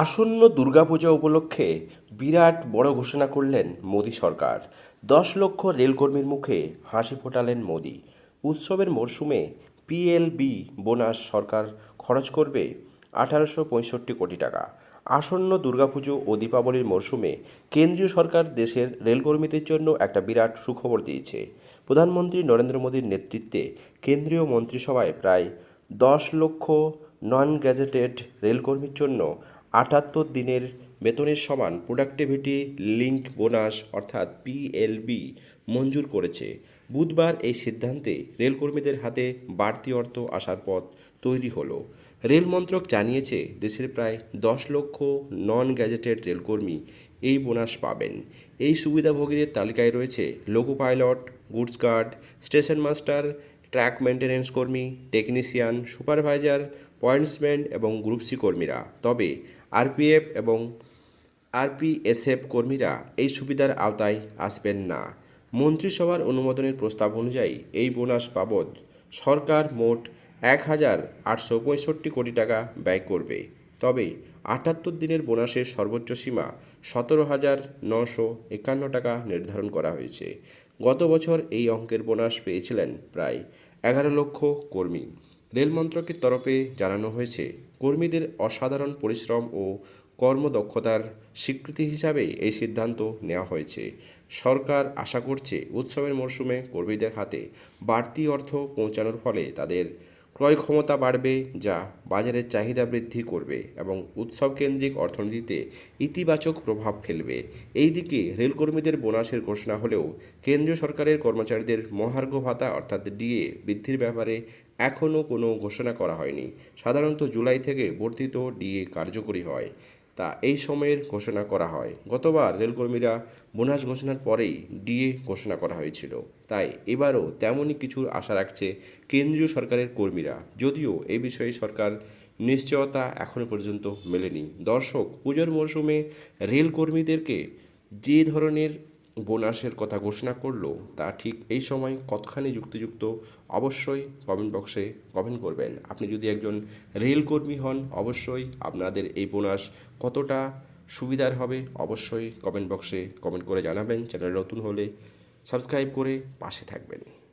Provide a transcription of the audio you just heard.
আসন্ন দুর্গাপূজা উপলক্ষে বিরাট বড় ঘোষণা করলেন মোদী সরকার। দশ লক্ষ রেলকর্মীর মুখে হাসি ফোটালেন মোদী। উৎসবের মরশুমে পিএলবি বোনাস সরকার খরচ করবে আঠারোশো পঁয়ষট্টি কোটি টাকা। আসন্ন দুর্গাপুজো ও দীপাবলির মরশুমে কেন্দ্রীয় সরকার দেশের রেলকর্মীদের জন্য একটা বিরাট সুখবর দিয়েছে। প্রধানমন্ত্রী নরেন্দ্র মোদীর নেতৃত্বে কেন্দ্রীয় মন্ত্রিসভায় প্রায় দশ লক্ষ নন গ্যাজেটেড রেলকর্মীর জন্য আটাত্তর দিনের বেতনের সমান প্রোডাক্টিভিটি লিঙ্ক বোনাস অর্থাৎ পিএলবি মঞ্জুর করেছে। বুধবার এই সিদ্ধান্তে রেলকর্মীদের হাতে বাড়তি অর্থ আসার পথ তৈরি হলো। রেল মন্ত্রক জানিয়েছে, দেশের প্রায় দশ লক্ষ নন গ্যাজেটেড রেলকর্মী এই বোনাস পাবেন। এই সুবিধাভোগীদের তালিকায় রয়েছে loco pilot goods guard station master track maintenance কর্মী টেকনিশিয়ান সুপারভাইজার পয়েন্টসম্যান এবং গ্রুপ সি কর্মীরা। তবে আরপিএফ এবং আরপিএসএফ কর্মীরা এই সুবিধার আওতায় আসবেন না। মন্ত্রিসভার অনুমোদনের প্রস্তাব অনুযায়ী এই বোনাস বাবদ সরকার মোট এক হাজার আটশো পঁয়ষট্টি কোটি টাকা ব্যয় করবে। তবে আটাত্তর দিনের বোনাসের সর্বোচ্চ সীমা সতেরো হাজার নশো একান্ন টাকা নির্ধারণ করা হয়েছে। গত বছর এই অঙ্কের বোনাস পেয়েছিলেন প্রায় এগারো লক্ষ কর্মী। রেল মন্ত্রকের তরফে জানানো হয়েছে, কর্মীদের অসাধারণ পরিশ্রম ও কর্মদক্ষতার স্বীকৃতি হিসাবে এই সিদ্ধান্ত নেওয়া হয়েছে। সরকার আশা করছে, উৎসবের মরশুমে কর্মীদের হাতে বাড়তি অর্থ পৌঁছানোর ফলে তাদের ক্রয় ক্ষমতা বাড়বে যা বাজারের চাহিদা বৃদ্ধি করবে এবং উৎসব কেন্দ্রিক অর্থনীতিতে ইতিবাচক প্রভাব ফেলবে। এই দিকে রেলকর্মীদের বোনাসের ঘোষণা হলেও কেন্দ্রীয় সরকারের কর্মচারীদের মহার্ঘ ভাতা অর্থাৎ ডিএ বৃদ্ধির ব্যাপারে এখনও কোনো ঘোষণা করা হয়নি। সাধারণত জুলাই থেকে বর্ধিত ডিএ কার্যকরী হয়। তা এই সময়ের ঘোষণা করা হয়। গতবার রেলকর্মীরা বোনাস ঘোষণার পরেই ডিএ ঘোষণা করা হয়েছিল। তাই এবারও তেমনই কিছুর আশা রাখছে কেন্দ্রীয় সরকারের কর্মীরা। যদিও এ বিষয়ে সরকার নিশ্চয়তা এখনও পর্যন্ত মেলেনি। দর্শক, পুজোর মরশুমে রেলকর্মীদেরকে যে ধরনের বোনাসের কথা ঘোষণা করল, তা ঠিক এই সময় কতখানি যুক্তিযুক্ত? অবশ্যই কমেন্ট বক্সে কমেন্ট করবেন। আপনি যদি একজন রেলকর্মী হন, অবশ্যই আপনাদের এই বোনাস কতটা সুবিধার হবে, অবশ্যই কমেন্ট বক্সে কমেন্ট করে জানাবেন। চ্যানেল নতুন হলে সাবস্ক্রাইব করে পাশে থাকবেন।